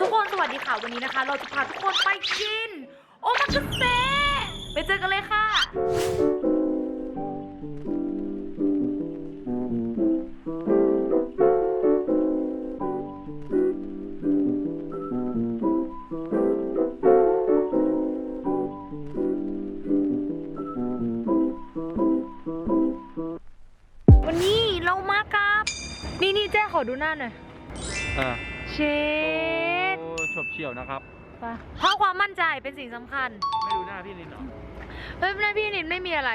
ทุกคนสวัสดีค่ะวันนี้นะคะ เราจะพาทุกคนไปกิน โอมากาเซไปเจอกันเลยค่ะ วันนี้เรามากับ นี่นี่แจ้ขอดูหน้าหน่อย อ่า เชด โอ้ฉบเฉี่ยวนะครับเพราะความมั่นใจเป็นสิ่งสำคัญ ไม่ดูหน้าพี่ลินเหรอเฮ้ยแม่พี่นินไม่มีอะไร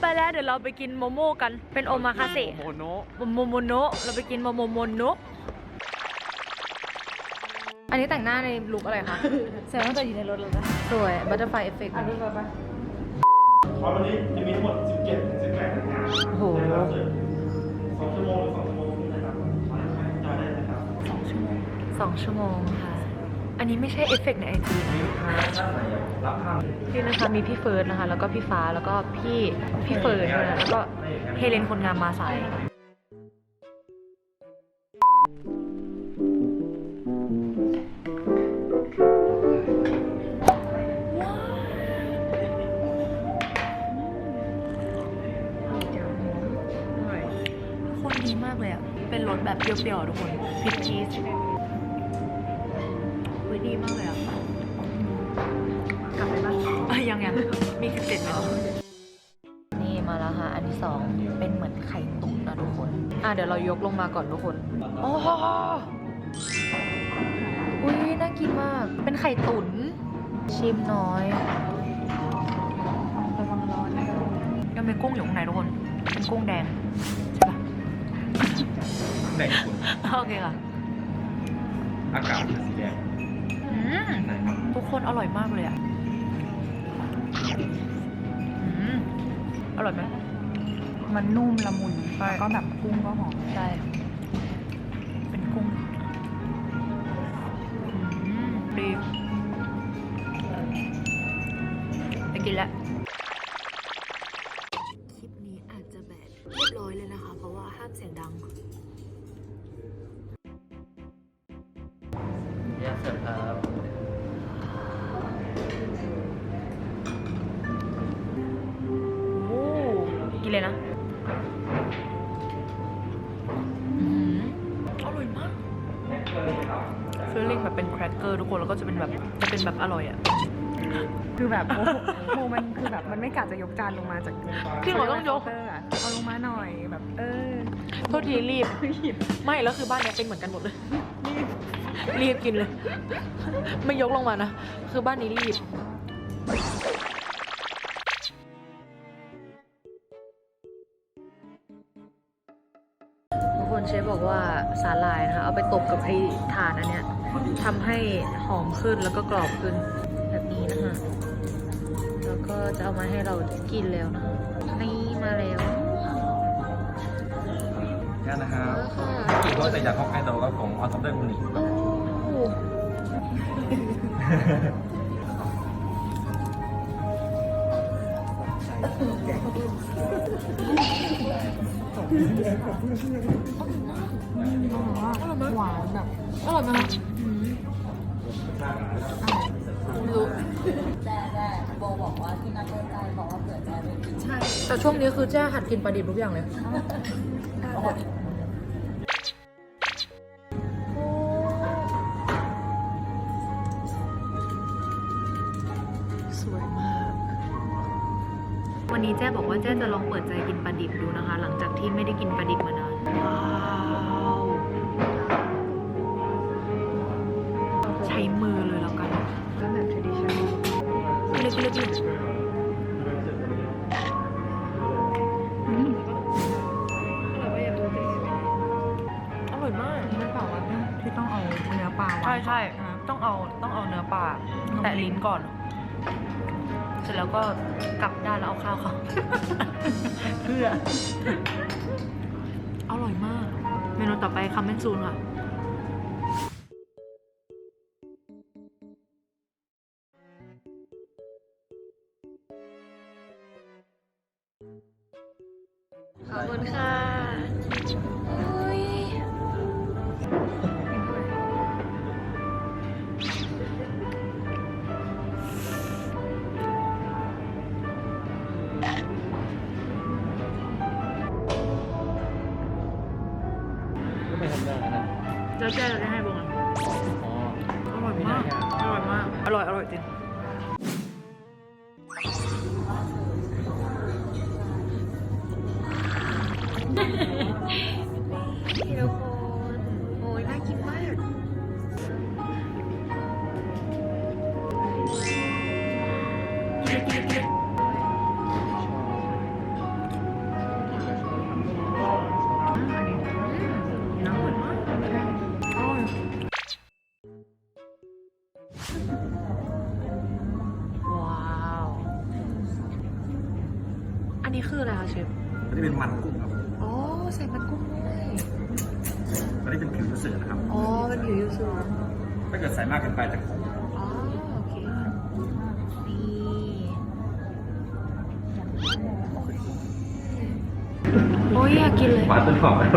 ไปแล้วเดี๋ยวเราไปกินโมโม่กัน เป็นโอมาคาเซโมโนโมโมโนะเราไปกินโมโมโมโนะอันนี้แต่งหน้าในลุคอะไรคะแสดงว่าจะอยู่ในรถแล้วนะสวยบัตเตอร์ไฟเอฟเฟกต์เพราะวันนี้จะมีทั้งหมด 17-18งานโอ้โหนะครับเสิร์ฟสองชั่วโมงหรือสอง 2 ชั่วโมงค่ะ อันนี้ไม่ใช่เอฟเฟกในไอจีชื่นะคะมีพี่เฟิร์สนะคะ แล้วก็พี่ฟ้าแล้วก็พี่พี่เฟิร์สนะแล้วก็เฮเลนคนงามมาใส่คนดีมากเลยอะ เป็นรสแบบเปรี้ยวๆทุกคนพริกชีส มีสิบเจ็ดนาทีนี่มาแล้วค่ะ อันที่สองเป็นเหมือนไข่ตุ๋นนะทุกคน อะเดี๋ยวเรายกลงมาก่อนทุกคนโอ้โหอุ้ยน่ากินมาก เป็นไข่ตุ๋นชิมน้อยระวังร้อนยังเป็นกุ้งอยู่ข้างในทุกคน เป็นกุ้งแดงใช่ปะแดงคุณโอเคค่ะ อากาศสีแดงอืมทุกคนอร่อยมากเลยอะ อืมอร่อยไหมมันนุ่มละมุนแล้วก็แบบกุ้งก็หอม ใช่ เป็นกุ้งอืมดีไปกินแล้ว เลยนะอื้อหืออร่อยมากฟีลลิ่งแบบเป็นแครกเกอร์ทุกคนแล้วก็จะเป็นแบบจะเป็นแบบอร่อยอะ คือแบบโมโมมันคือแบบมันไม่กะจะยกจานลงมาจากจริงเหรอต้องยก เคาน์เตอร์อะเอาลงมาหน่อยแบบ เออโทษทีรีบไม่แล้วคือบ้านเนี้ยเป็นเหมือนกันหมดเลย รีบกินเลย ไม่ยกลงมานะ คือบ้านนี้รีบ ชฟบอกว่าสาหร่ายนะคะ เอาไปตบกับไอ้ถ่านอันเนี้ยทำให้หอมขึ้นแล้วก็กรอบขึ้นแบบนี้นะคะ แล้วก็จะเอามาให้เรากินแล้วนะคะนี่มาแล้วนี่นะครับค่ะอีกก็แต่จากฮอกไกโดก็ของออทอมเดอร์ หวานแบบอร่อยไหมคะไม่รู้แจ้แจ้โบบอกว่าที่นัดเดินใจบอกว่าเผื่อใจไปกินใช่ แต่ช่วงนี้คือแจ้หัดกินปลาดิบทุกอย่างเลย จ้บอกว่าแจ้จะลองเปิดใจกินปลาดิบดูนะคะ หลังจากที่ไม่ได้กินปลาดิบมานานว้าวใช้มือเลยแล้วกันก็แบบ traditional กินเลยกินเลยกินเลยอร่อยมาก ไม่เปล่าว่าที่ต้องเอาเนื้อปลาวางใช่ใช่ไหมต้องเอาต้องเอาเนื้อปลาแตะลิ้นก่อน เสร็จแล้วก็กลับด้านแล้วเอาข้าวเขาเพื่ออร่อยมาก เมนูต่อไปคัมเมนซูนค่ะ นี่ทุกคนโอ้ยน่ากินมากกินเลยกินเลยกินเลยอันนี้น้ำเหมือนมากอร่อยว้าว อันนี้คืออะไรคะเชฟ อันนี้เป็นมันกุ้งครับ อ๋อใส่มันกุ้งด้วย อันนี้เป็นผิวเสือนะครับ อ๋อเป็นผิวยูสุถ้าเกิดใส่มากเกินไปจะขมอ๋อโอเค นี่โอ้ยอยากกินเลยหวานจนหอมแล้ว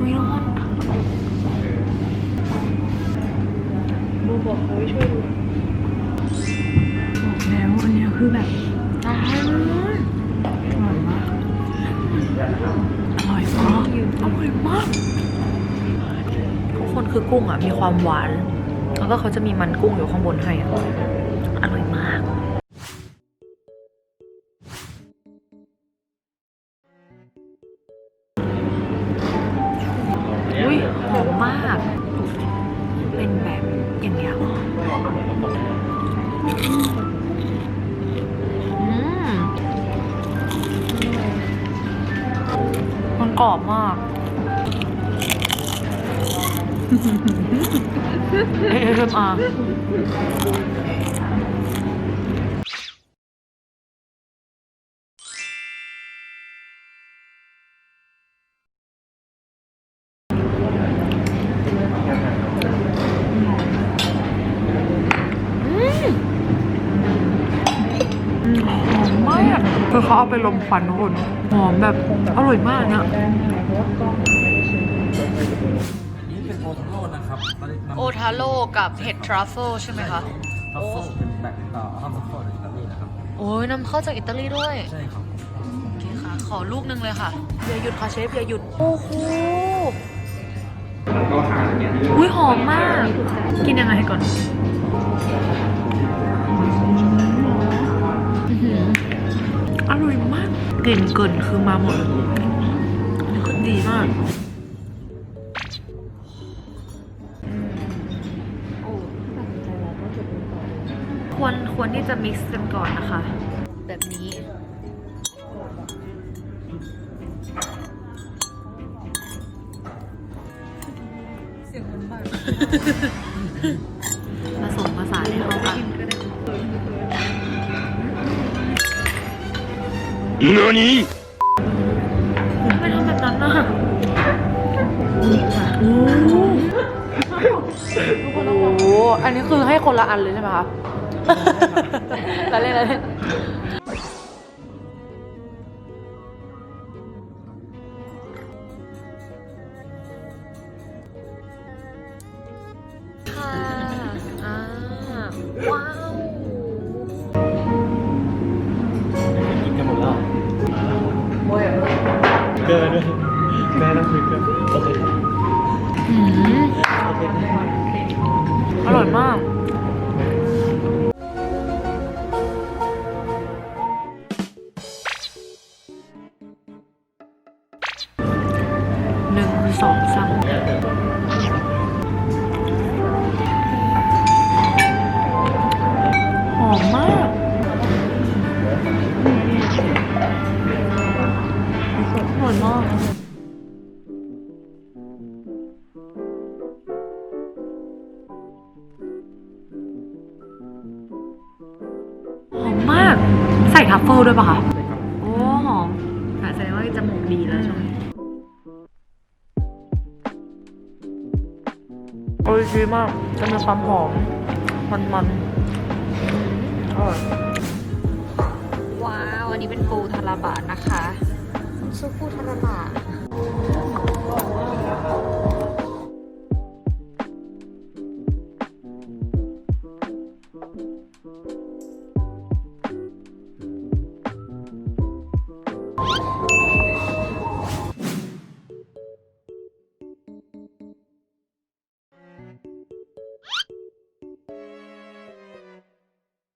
ไม่ร้อนบูบอกเฮ้ยช่วยดูบอกแล้วอันเนี้ยคือแบบตาย อร่อยมากอร่อยมากทุกคนคือกุ้งอะมีความหวาน แล้วก็เขาจะมีมันกุ้งอยู่ข้างบนให้อะอร่อยมาก กรอบมาก ASMR ห คือเขาเอาไปลมควันทุกคนหอมแบบอร่อยมากเนี่ยนี่เป็นโอทาโร่นะครับตอนนี้นำโอทาโร่กับเห็ดทรัฟเฟิลใช่ไหมคะทัฟเฟิลเป็นแบบเอ่อฮัมซัฟเฟิลในอิตาลีนะครับโอ้ยนำเข้าจากอิตาลีด้วย ใช่ครับโอเคค่ะ ขอลูกหนึงเลยค่ะ อย่าหยุดค่ะเชฟ อย่าหยุด โอ้โหก็หาอย่างเงี้ยอุ้ยหอมมาก กินยังไงก่อน อื้อหืออร่อยมาก กลิ่นเกินคือมาหมดเลยอันนี้คือดีมากควรควรที่จะมิกซ์กันก่อนนะคะ แบบนี้ เสียงมันแบบ ทำไมทำแบบนั้นน่ะโอ้โหอันนี้คือให้คนละอันเลยใช่ไหมคะแล้วเล่นแล้วเล่นค่ะอ่าว้าว เกอร์ด้วยแม่ต้องคุยกันโอเคอืมอร่อยมาก หนึ่งสอง ใส่ทัฟเฟิลด้วยปะคะ โอ้หอมแสดงว่าจมูกดีแล้วใช่ไหมโอ้ยดีมากจะมีความหอม มันมันๆอร่อยว้าว อันนี้เป็นปูทาราบะนะคะ ซุปปูทาราบะ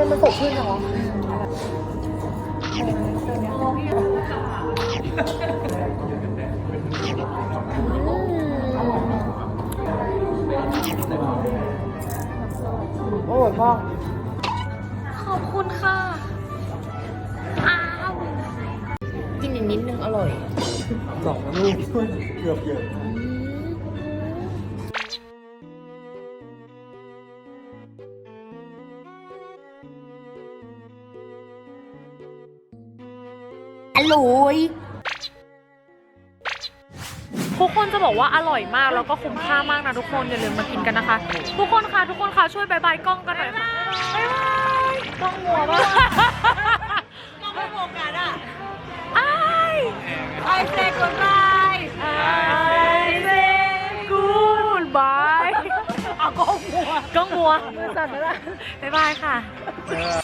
ให้มันสดชื่นเนาะ ร่อยทุกคนจะบอกว่าอร่อยมากแล้วก็คุ้มค่ามากนะทุกคนอย่าลืมมากินกันนะคะ ทุกคนค่ะทุกคนค่ะช่วยบายบายกล้องกันหน่อยค่ะบายบายกล้องมัวมากกล้องไม่โฟกัสอะไอไอเซกูดบายไอเซกูดบายเอากล้องมัวกล้องมัวมือสั่นแล้วล่ะบายบายค่ะเออ